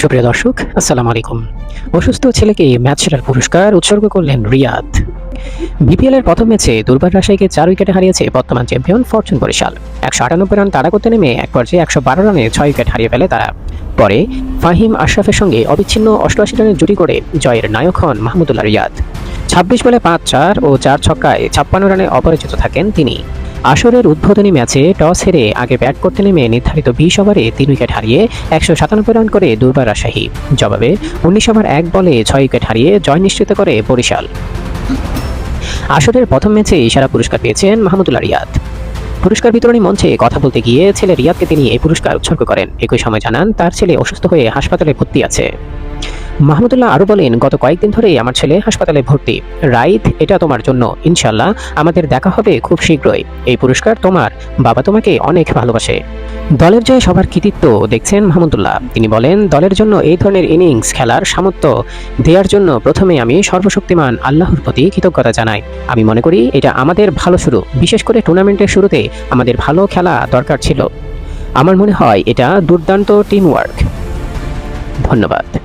সুপ্রিয় দর্শক, আসসালামু আলাইকুম। অসুস্থ ছেলেকে ম্যাচ সেরার পুরস্কার উৎসর্গ করলেন রিয়াদ। বিপিএল এর প্রথম ম্যাচে দুর্বার রাজশাহীকে চার উইকেটে হারিয়েছে বর্তমান চ্যাম্পিয়ন ফরচুন বরিশাল। একশো আটানব্বই রান তাড়া করতে নেমে এক পর্যায়ে একশো বারো রানে ছয় উইকেট হারিয়ে ফেলে তারা। পরে ফাহিম আশরাফের সঙ্গে অবিচ্ছিন্ন অষ্টআশি রানের জুটি করে জয়ের নায়ক হন মাহমুদুল্লাহ রিয়াদ। ছাব্বিশ বলে পাঁচ চার ও চার ছক্কায় ছাপ্পান্ন রানে অপরাজিত থাকেন তিনি। আসরের উদ্বোধনী ম্যাচে টস হেরে আগে ব্যাট করতে নেমে নির্ধারিত বিশ ওভারে তিন উইকেট হারিয়ে একশো সাতানব্বই রান করে দুর্বার রাজশাহী। জবাবে উনিশ ওভার এক বলে ছয় উইকেট হারিয়ে জয় নিশ্চিত করে বরিশাল। আসরের প্রথম ম্যাচে সেরা পুরস্কার পেয়েছেন মাহমুদুল্লাহ রিয়াদ। পুরস্কার বিতরণী মঞ্চে কথা বলতে গিয়ে ছেলে রিয়াদকে তিনি এই পুরস্কার উৎসর্গ করেন। একই সময় জানান, তার ছেলে অসুস্থ হয়ে হাসপাতালে ভর্তি আছে। মাহমুদুল্লাহ আরও বলেন, গত কয়েকদিন ধরেই আমার ছেলে হাসপাতালে ভর্তি। রাইত, এটা তোমার জন্য। ইনশাল্লাহ আমাদের দেখা হবে খুব শীঘ্রই। এই পুরস্কার তোমার। বাবা তোমাকে অনেক ভালোবাসে। দলের জয়ে সবার কৃতিত্ব, দেখছেন মাহমুদুল্লাহ। তিনি বলেন, দলের জন্য এই ধরনের ইনিংস খেলার সামর্থ্য দেওয়ার জন্য প্রথমে আমি সর্বশক্তিমান আল্লাহর প্রতি কৃতজ্ঞতা জানাই। আমি মনে করি এটা আমাদের ভালো শুরু। বিশেষ করে টুর্নামেন্টের শুরুতে আমাদের ভালো খেলা দরকার ছিল। আমার মনে হয় এটা দুর্দান্ত টিম ওয়ার্ক ধন্যবাদ।